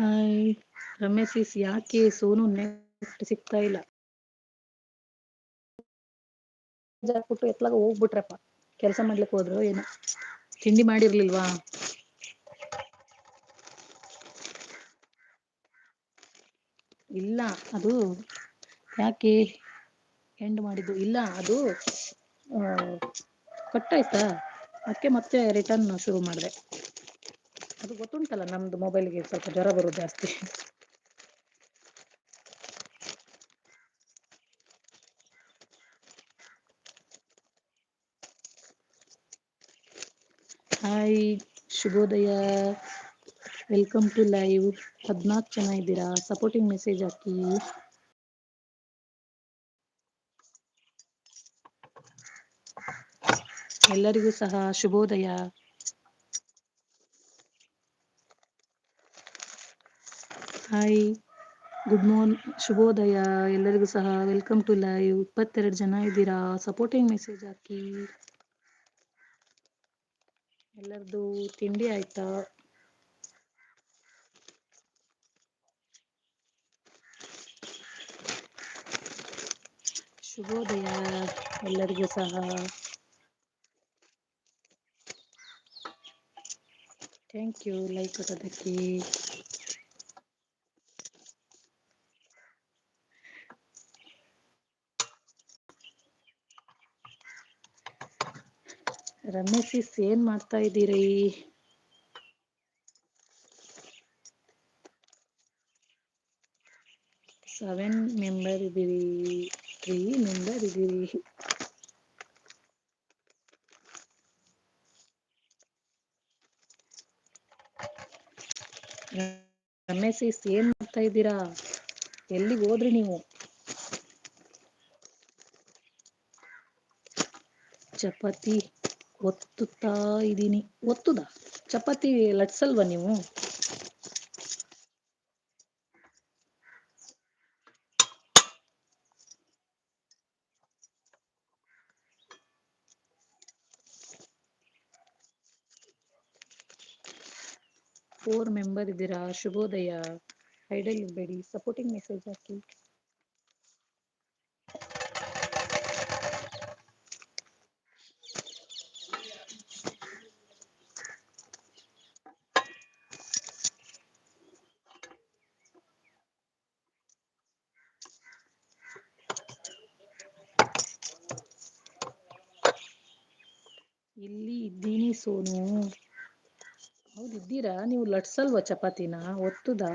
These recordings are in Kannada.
ಹಾಯ್. ರಮೇಶ್ ಯಾಕೆ ಸೋನು ನೆಟ್ ಸಿಗ್ತಾ ಇಲ್ಲ? ಹಾಕ್ಬಿಟ್ಟು ಎತ್ಲಾಗ ಹೋಗ್ಬಿಟ್ರಪ್ಪ. ಕೆಲಸ ಮಾಡ್ಲಿಕ್ಕೆ ಹೋದ್ರು ಏನೋ. ತಿಂಡಿ ಮಾಡಿರ್ಲಿಲ್ವಾ? ಇಲ್ಲ, ಅದು ಯಾಕೆ ಎಂಡ್ ಮಾಡಿದ್ದು? ಇಲ್ಲ, ಅದು ಕಟ್ಟಾಯ್ತಾ ಅದಕ್ಕೆ ಮತ್ತೆ ರಿಟರ್ನ್ ಶುರು ಮಾಡಿದೆ. ಅದು ಗೊತ್ತುಂಟಲ್ಲ, ನಮ್ದು ಮೊಬೈಲ್ಗೆ ಸ್ವಲ್ಪ ಜ್ವರ ಬರೋದು ಜಾಸ್ತಿ. ಹಾಯ್ ಶುಭೋದಯ. ವೆಲ್ಕಮ್ ಟು ಲೈವ್ ಹದಿನಾಲ್ಕು ಜನ ಇದ್ದೀರಾ? ಸಪೋರ್ಟಿಂಗ್ ಮೆಸೇಜ್ ಹಾಕಿ. ಎಲ್ಲರಿಗೂ ಸಹ ಶುಭೋದಯ. ಹಾಯ್ ಗುಡ್ ಮಾರ್ನಿಂಗ್ ಶುಭೋದಯ ಎಲ್ಲರಿಗೂ ಸಹ ವೆಲ್ಕಮ್ ಟು ಲೈವ್ ಇಪ್ಪತ್ತೆರಡು ಜನ ಇದ್ದೀರಾ? ಸಪೋರ್ಟಿಂಗ್ ಮೆಸೇಜ್ ಹಾಕಿ ಎಲ್ಲರದು ತಿಂಡಿ ಆಯ್ತಾ? ಶುಭೋದಯ ಎಲ್ಲರಿಗೂ ಸಹ. ಥ್ಯಾಂಕ್ ಯು ಲೈಕ್ ಕೊಟ್ಟೋದಕ್ಕೆ ರಮೇಶ್ ಇಸ್ ಏನ್ ಮಾಡ್ತಾ ಇದ್ದೀರಿ? ಸೆವೆನ್ ಮೆಂಬರ್ ಇದ್ದೀರಿ ತ್ರೀ ಮೆಂಬರ್ ಇದ್ದೀರಿ. ಸಿಸ್ ಏನ್ ಮಾಡ್ತಾ ಇದ್ದೀರಾ? ಎಲ್ಲಿಗೆ ಹೋದ್ರಿ ನೀವು? ಚಪಾತಿ. ಒತ್ತುತ್ತಾ ಇದ್ದೀನಿ. ಒತ್ತುದ? ಚಪಾತಿ, ಲಟ್ಸಲ್ವಾ ನೀವು? ಫೋರ್ ಮೆಂಬರ್ ಇದ್ದೀರಾ? ಶುಭೋದಯ. ಐಡಲ್ ಇರಬೇಡಿ. ಸಪೋರ್ಟಿಂಗ್ ಮೆಸೇಜ್ ಹಾಕಿ. ಇಲ್ಲಿ ಇದ್ದೀನಿ ಸೋನು? ಹೌದು ಇದ್ದೀರಾ? ನೀವು ಲಟ್ಸಲ್ವಾ ಚಪಾತಿನ? ಒತ್ತುದಾ?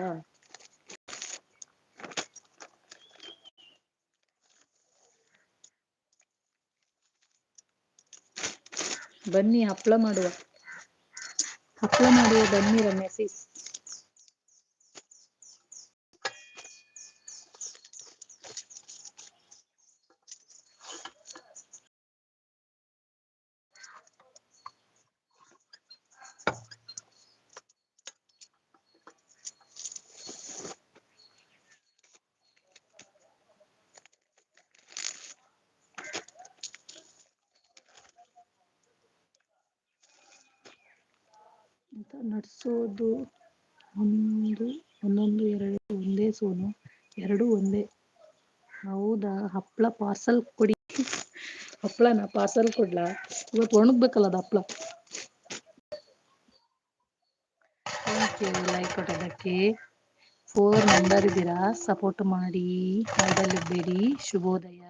ಬನ್ನಿ ಹಪ್ಪಳ ಮಾಡುವ. ಹಪ್ಪಳ ಮಾಡುವ. ಬನ್ನಿ ರಮ್ಯಾ ಅಂತ ನಡ್ಸೋದು ಒಂದು, ಒಂದೊಂದು, ಎರಡು, ಒಂದೇ ಸೋನು, ಎರಡು ಒಂದೇ. ಹೌದಾ? ಹಪ್ಪಳ ಪಾರ್ಸಲ್ ಕೊಡಿ. ಹಪ್ಪಳನ ಪಾರ್ಸಲ್ ಕೊಡ್ಲಾ? ಇವತ್ತು ಒಣಗ್ಬೇಕಲ್ಲ ಅದು ಹಪ್ಪಳ ಲೈಕ್ ಕೊಟ್ಟದಕ್ಕೆ ಫೋರ್ ಮೆಂಬರ್ ಇದ್ದೀರಾ? ಸಪೋರ್ಟ್ ಮಾಡಿ. ಮಾಡಲಿಬೇಡಿ ಶುಭೋದಯ.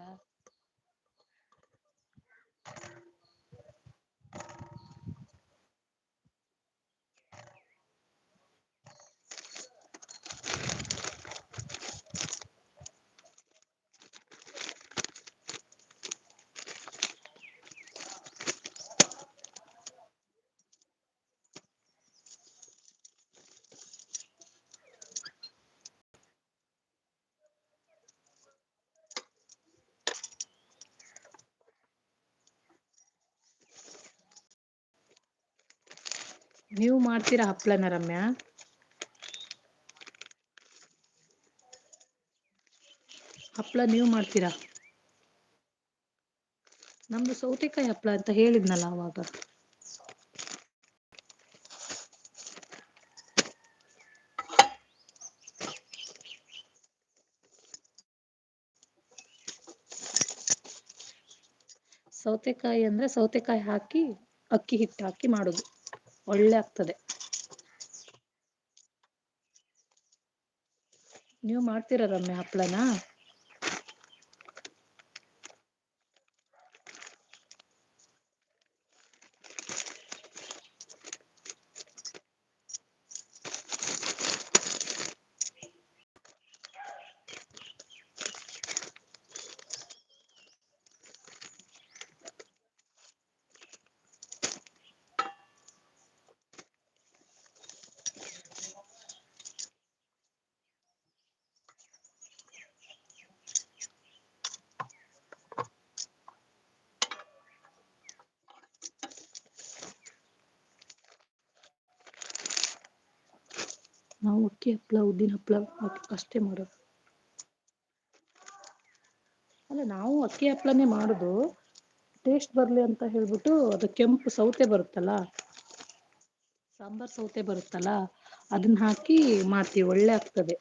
ನೀವು ಮಾಡ್ತೀರಾ ಹಪ್ಳನ ರಮ್ಯಾ ಹಪ್ಪಳ ನೀವು ಮಾಡ್ತೀರಾ? ನಮ್ದು ಸೌತೆಕಾಯಿ ಹಪ್ಪಳ ಅಂತ ಹೇಳಿದ್ನಲ್ಲ ಅವಾಗ. ಸೌತೆಕಾಯಿ ಅಂದ್ರೆ ಸೌತೆಕಾಯಿ ಹಾಕಿ ಅಕ್ಕಿ ಹಿಟ್ಟು ಹಾಕಿ ಮಾಡೋದು. ಒಳ್ಳೆ ಆಗ್ತದೆ. ನೀವು ಮಾಡ್ತೀರ ರಮ್ಯ ಹಪ್ಳನ ನಾವು ಅಕ್ಕಿ ಹಪ್ಳ, ಉದ್ದಿನ ಹಪ್ಳ ಅಷ್ಟೇ ಮಾಡೋದು. ಅಲ್ಲ, ನಾವು ಅಕ್ಕಿ ಹಪ್ಳನೇ ಮಾಡುದು. ಟೇಸ್ಟ್ ಬರ್ಲಿ ಅಂತ ಹೇಳ್ಬಿಟ್ಟು ಅದು ಕೆಂಪು ಸೌತೆ ಬರುತ್ತಲ್ಲ, ಸಾಂಬಾರ್ ಸೌತೆ ಬರುತ್ತಲ್ಲ, ಅದನ್ನ ಹಾಕಿ ಮಾಡ್ತೀವಿ. ಒಳ್ಳೆ ಆಗ್ತದೆ.